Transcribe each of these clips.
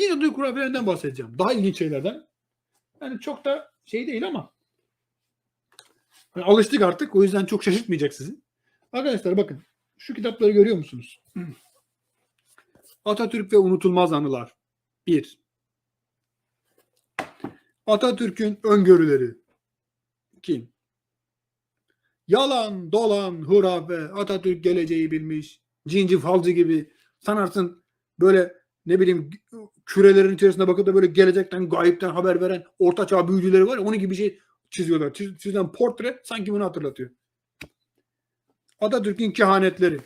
İlginç Atatürk hurafelerinden bahsedeceğim. Daha ilginç şeylerden. Yani çok da şey değil ama hani alıştık artık. O yüzden çok şaşırtmayacak sizi. Arkadaşlar bakın. Şu kitapları görüyor musunuz? Atatürk ve unutulmaz anılar. 1. Atatürk'ün öngörüleri. 2. Yalan, dolan, hurafe, Atatürk geleceği bilmiş. Cinci falcı gibi. Sanarsın böyle ne bileyim kürelerin içerisinde bakıp da böyle gelecekten, gayipten haber veren ortaçağ büyücüleri var ya onun gibi bir şey çiziyorlar. Çiz, çizilen portre sanki bunu hatırlatıyor. Atatürk'ün kehanetleri.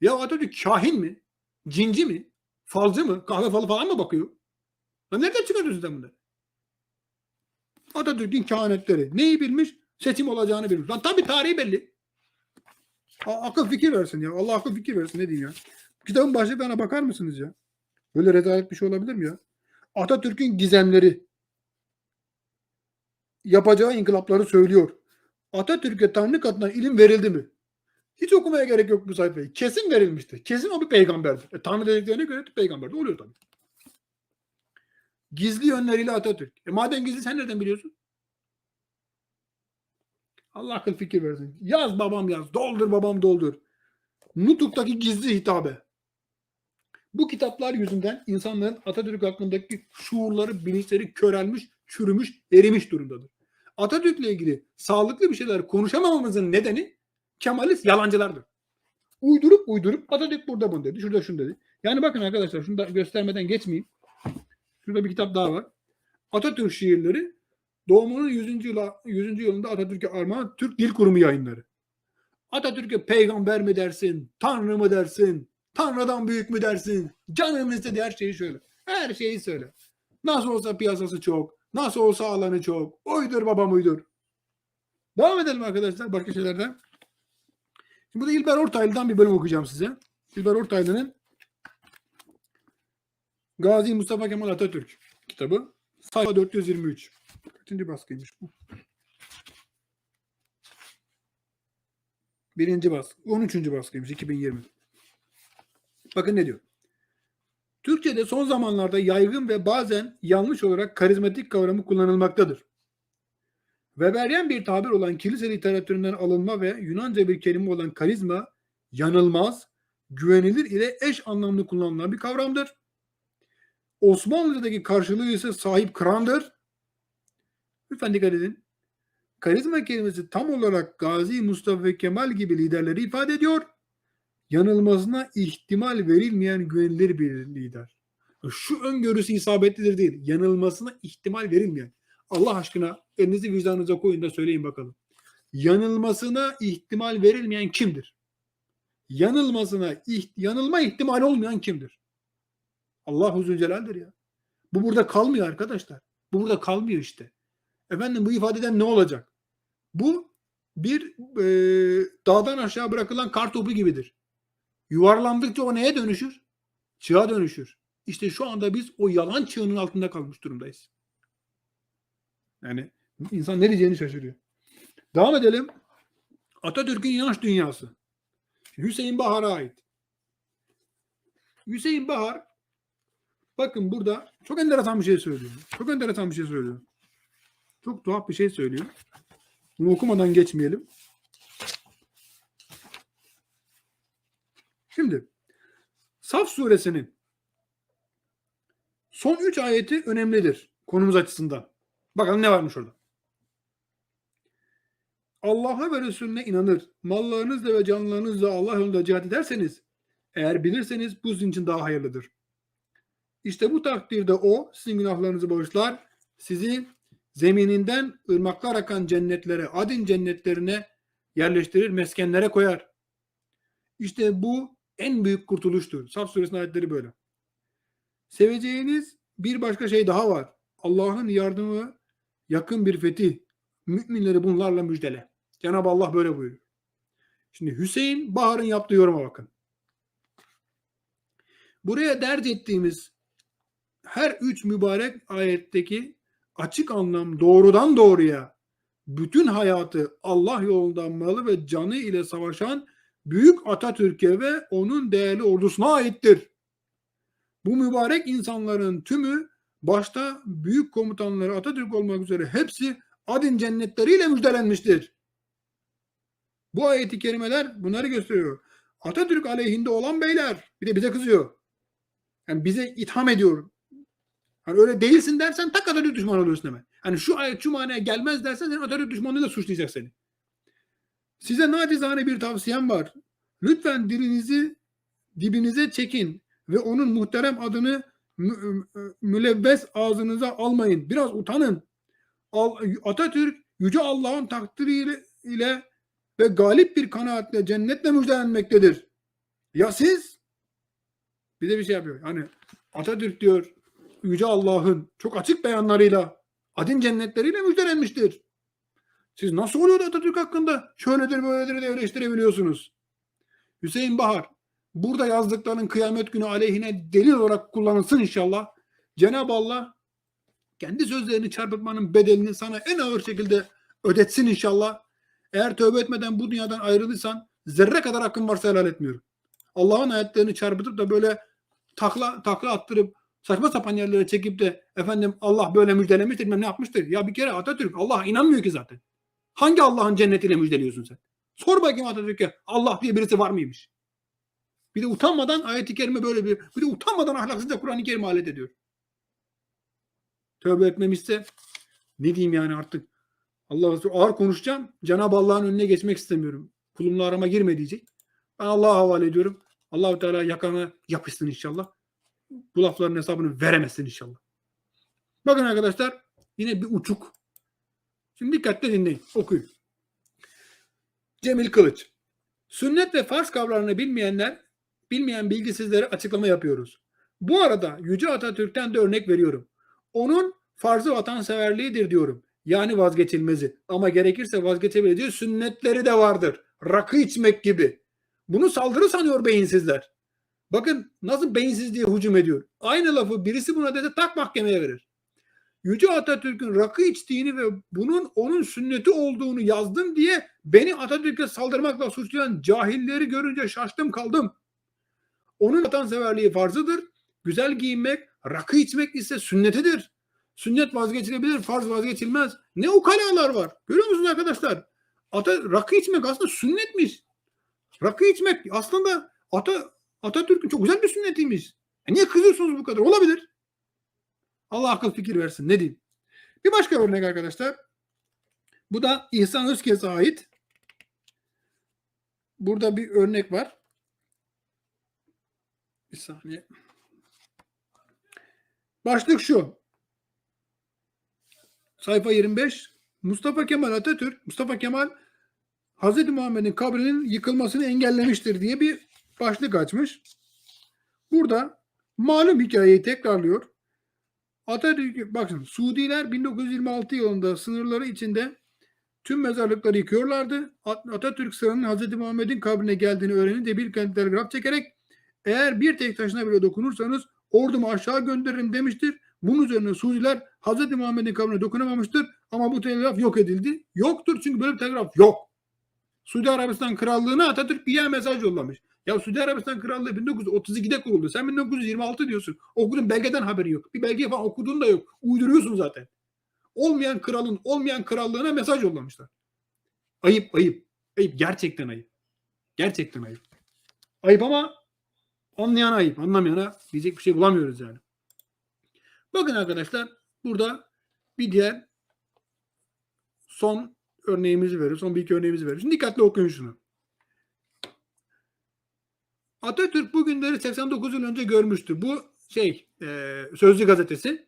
Ya Atatürk kahin mi? Cinci mi? Falcı mı? Kahve falı falan mı bakıyor? Lan nereden çıkartıyorsun sen bunları? Atatürk'ün kehanetleri. Neyi bilmiş? Seçim olacağını bilmiş. Lan tabii tarihi belli. A- akıl fikir versin ya. Allah akıl fikir versin ne diyeyim ya. Kitabın başlıklarına bakar mısınız ya? Böyle rezalet bir şey olabilir mi ya? Atatürk'ün gizemleri. Yapacağı inkılapları söylüyor. Atatürk'e Tanrı katından ilim verildi mi? Hiç okumaya gerek yok bu sayfayı. Kesin verilmiştir. Kesin o bir peygamberdir. E, Tanrı dediklerine göre peygamber de oluyor tabii. Gizli yönleriyle Atatürk. E madem gizli sen nereden biliyorsun? Allah akıl fikir versin. Yaz babam yaz. Doldur babam doldur. Nutuk'taki gizli hitabe. Bu kitaplar yüzünden insanların Atatürk hakkındaki şuurları, bilinçleri körelmiş, çürümüş, erimiş durumdadır. Atatürk'le ilgili sağlıklı bir şeyler konuşamamamızın nedeni Kemalist yalancılardır. Uydurup uydurup Atatürk burada bunu dedi, şurada şunu dedi. Yani bakın arkadaşlar şunu da göstermeden geçmeyeyim. Şurada bir kitap daha var. Atatürk şiirleri doğumunun 100. Yıla, 100. yılında Atatürk'e armağan Türk Dil Kurumu yayınları. Atatürk'e peygamber mi dersin, tanrı mı dersin, tanrıdan büyük mü dersin, canın istediği her şeyi söyle. Her şeyi söyle. Nasıl olsa piyasası çok, nasıl olsa alanı çok. Uydur babam uydur. Devam edelim arkadaşlar başka şeylerden. Şimdi burada İlber Ortaylı'dan bir bölüm okuyacağım size. İlber Ortaylı'nın Gazi Mustafa Kemal Atatürk kitabı. Sayfa 423. Kaçıncı baskıymış bu? Birinci baskı. 13. baskıymış 2020. Bakın ne diyor. Türkçe'de son zamanlarda yaygın ve bazen yanlış olarak karizmatik kavramı kullanılmaktadır. Weberian bir tabir olan kilise literatüründen alınma ve Yunanca bir kelime olan karizma, yanılmaz, güvenilir ile eş anlamlı kullanılan bir kavramdır. Osmanlıca'daki karşılığı ise sahip kırandır. Lütfen dikkat edin. Karizma kelimesi tam olarak Gazi Mustafa Kemal gibi liderleri ifade ediyor. Yanılmasına ihtimal verilmeyen güvenilir bir lider. Şu öngörüsü isabetlidir değil. Yanılmasına ihtimal verilmeyen. Allah aşkına elinizi vicdanınıza koyun da söyleyin bakalım. Yanılmasına ihtimal verilmeyen kimdir? Yanılmasına iht- yanılma ihtimali olmayan kimdir? Allah Zülcelal'dir ya. Bu burada kalmıyor arkadaşlar. Bu burada kalmıyor işte. Efendim bu ifadeden ne olacak? Bu bir e, dağdan aşağı bırakılan kar topu gibidir. Yuvarlandıkça o neye dönüşür? Çığa dönüşür. İşte şu anda biz o yalan çığının altında kalmış durumdayız. Yani insan ne diyeceğini şaşırıyor. Devam edelim. Atatürk'ün inanç dünyası. Hüseyin Bahar'a ait. Hüseyin Bahar bakın burada çok enteresan bir şey söylüyor. Çok enteresan bir şey söylüyor. Çok tuhaf bir şey söylüyor. Bunu okumadan geçmeyelim. Şimdi Saf suresinin son üç ayeti önemlidir konumuz açısından. Bakalım ne varmış orada. Allah'a ve Resulüne inanır, mallarınızla ve canlarınızla Allah yolunda cihat ederseniz, eğer bilirseniz bu sizin için daha hayırlıdır. İşte bu takdirde o sizin günahlarınızı bağışlar, sizi zemininden ırmaklar akan cennetlere, adin cennetlerine yerleştirir, meskenlere koyar. İşte bu en büyük kurtuluştur. Saf suresinin ayetleri böyle. Seveceğiniz bir başka şey daha var. Allah'ın yardımı yakın bir fetih. Müminleri bunlarla müjdele. Cenab-ı Allah böyle buyuruyor. Şimdi Hüseyin Bahar'ın yaptığı yoruma bakın. Buraya dert ettiğimiz her üç mübarek ayetteki açık anlam doğrudan doğruya bütün hayatı Allah yolunda malı ve canı ile savaşan büyük Atatürk'e ve onun değerli ordusuna aittir. Bu mübarek insanların tümü başta büyük komutanları Atatürk olmak üzere hepsi adın cennetleriyle müjdelenmiştir. Bu ayeti kerimeler bunları gösteriyor. Atatürk aleyhinde olan beyler bir de bize kızıyor. Yani bize itham ediyor. Hani öyle değilsin dersen tak Atatürk düşmanı oluyorsun hemen. Hani şu ayet şu manaya gelmez dersen sen Atatürk düşmanlığıyla suçlayacak seni. Size nacizane bir tavsiyem var. Lütfen dilinizi dibinize çekin ve onun muhterem adını mü- mü- mülevves ağzınıza almayın. Biraz utanın. Atatürk yüce Allah'ın takdiriyle ile ve galip bir kanaatle cennetle müjdelenmektedir. Ya siz? Bir de bir şey yapıyor. Hani Atatürk diyor yüce Allah'ın çok açık beyanlarıyla adın cennetleriyle müjdelenmiştir. Siz nasıl oluyor da Atatürk hakkında şöyledir böyledir de eleştirebiliyorsunuz? Hüseyin Bahar burada yazdıklarının kıyamet günü aleyhine delil olarak kullanılsın inşallah. Cenab-ı Allah kendi sözlerini çarpıtmanın bedelini sana en ağır şekilde ödetsin inşallah. Eğer tövbe etmeden bu dünyadan ayrılırsan zerre kadar hakkın varsa helal etmiyorum. Allah'ın ayetlerini çarpıtıp da böyle takla takla attırıp saçma sapan yerlere çekip de efendim Allah böyle müjdelemiştir ne yapmıştır. Ya bir kere Atatürk Allah'a inanmıyor ki zaten. Hangi Allah'ın cennetiyle müjdeliyorsun sen? Sor bakayım Atatürk'e Allah diye birisi var mıymış? Bir de utanmadan ayet-i kerime böyle bir bir de utanmadan ahlaksızca Kur'an-ı Kerim alet ediyor. Tövbe etmemişse ne diyeyim yani artık Allah Resulü ağır konuşacağım. Cenab-ı Allah'ın önüne geçmek istemiyorum. Kulumla arama girme diyecek. Ben Allah'a havale ediyorum. Allahu Teala yakana yapışsın inşallah. Bu lafların hesabını veremezsin inşallah. Bakın arkadaşlar yine bir uçuk. Şimdi dikkatle dinleyin. Okuyun. Cemil Kılıç. Sünnet ve farz kavramını bilmeyenler, bilmeyen bilgisizlere açıklama yapıyoruz. Bu arada Yüce Atatürk'ten de örnek veriyorum. Onun farzı vatanseverliğidir diyorum. Yani vazgeçilmezi. Ama gerekirse vazgeçebileceği sünnetleri de vardır. Rakı içmek gibi. Bunu saldırı sanıyor beyinsizler. Bakın nasıl beyinsiz diye hücum ediyor. Aynı lafı birisi buna dese tak mahkemeye verir. Yüce Atatürk'ün rakı içtiğini ve bunun onun sünneti olduğunu yazdım diye beni Atatürk'e saldırmakla suçlayan cahilleri görünce şaştım kaldım. Onun vatanseverliği farzıdır. Güzel giyinmek, rakı içmek ise sünnetidir. Sünnet vazgeçilebilir, farz vazgeçilmez. Ne ukalalar var. Görüyor musunuz arkadaşlar? Ata, rakı içmek aslında sünnetmiş. Rakı içmek aslında Ata, Atatürk'ün çok güzel bir sünnetiymiş. E niye kızıyorsunuz bu kadar? Olabilir. Allah akıl fikir versin. Ne diyeyim? Bir başka örnek arkadaşlar. Bu da İhsan Özkes'e ait. Burada bir örnek var. Bir saniye. Başlık şu. Sayfa 25. Mustafa Kemal Atatürk, Mustafa Kemal Hazreti Muhammed'in kabrinin yıkılmasını engellemiştir diye bir başlık açmış. Burada malum hikayeyi tekrarlıyor. Atatürk, bakın Suudiler 1926 yılında sınırları içinde tüm mezarlıkları yıkıyorlardı. At- Atatürk sıranın Hazreti Muhammed'in kabrine geldiğini öğrenince bir kent telgraf çekerek eğer bir tek taşına bile dokunursanız ordumu aşağı gönderirim demiştir. Bunun üzerine Suudiler Hazreti Muhammed'in kabrine dokunamamıştır ama bu telgraf yok edildi. Yoktur çünkü böyle bir telgraf yok. Suudi Arabistan Krallığı'na Atatürk bir mesaj yollamış. Ya Suudi Arabistan Krallığı 1932'de kuruldu. Sen 1926 diyorsun. Okudun belgeden haberi yok. Bir belge falan okuduğun da yok. Uyduruyorsun zaten. Olmayan kralın olmayan krallığına mesaj yollamışlar. Ayıp ayıp. Ayıp gerçekten ayıp. Gerçekten ayıp. Ayıp ama anlayan ayıp. Anlamayana diyecek bir şey bulamıyoruz yani. Bakın arkadaşlar burada bir diğer son örneğimizi veriyor. Son bir iki örneğimizi veriyor. Şimdi dikkatli okuyun şunu. Atatürk bu günleri 89 yıl önce görmüştür. Bu şey e, Sözcü gazetesi.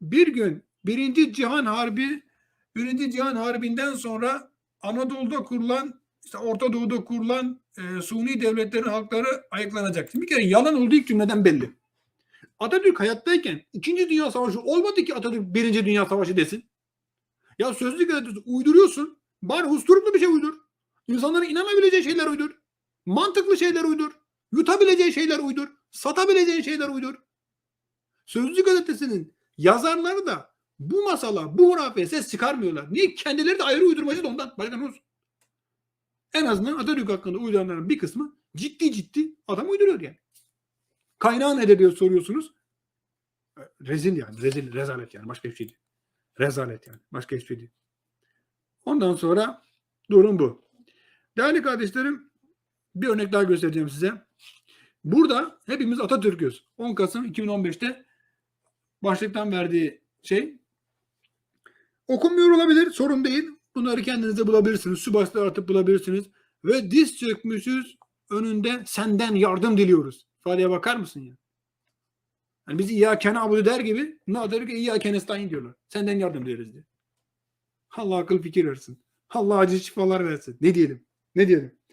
Bir gün Birinci Cihan Harbi Birinci Cihan Harbi'nden sonra Anadolu'da kurulan işte Orta Doğu'da kurulan e, Suni devletlerin halkları ayıklanacak. Bir kere yalan olduğu ilk cümleden belli. Atatürk hayattayken İkinci Dünya Savaşı olmadı ki Atatürk Birinci Dünya Savaşı desin. Ya sözlü gazetesi uyduruyorsun. Bari usturuplu bir şey uydur. İnsanların inanabileceği şeyler uydur. Mantıklı şeyler uydur. Yutabileceği şeyler uydur. Satabileceğin şeyler uydur. Sözlü gazetesinin yazarları da bu masala, bu hurafeye ses çıkarmıyorlar. Niye? Kendileri de ayrı uydurmacı da ondan. Başka ne olsun? En azından Atatürk hakkında uyduranların bir kısmı ciddi ciddi adam uyduruyor yani. Kaynağı nedir diye soruyorsunuz. E, Rezil yani. Rezil, rezalet yani. Başka bir şey değil. Rezalet yani. Başka hiçbir şey değil. Ondan sonra durum bu. Değerli kardeşlerim bir örnek daha göstereceğim size. Burada hepimiz Atatürk'üz. 10 Kasım 2015'te başlıktan verdiği şey okunmuyor olabilir. Sorun değil. Bunları kendinize bulabilirsiniz. Su başlığı atıp bulabilirsiniz. Ve diz çökmüşüz önünde senden yardım diliyoruz. İfadeye bakar mısın ya? Yani biz İyyâkene abudu der gibi ne der ki İyyâkene diyorlar. Senden yardım dileriz diye. Allah akıl fikir versin. Allah acı şifalar versin. Ne diyelim? Ne diyelim?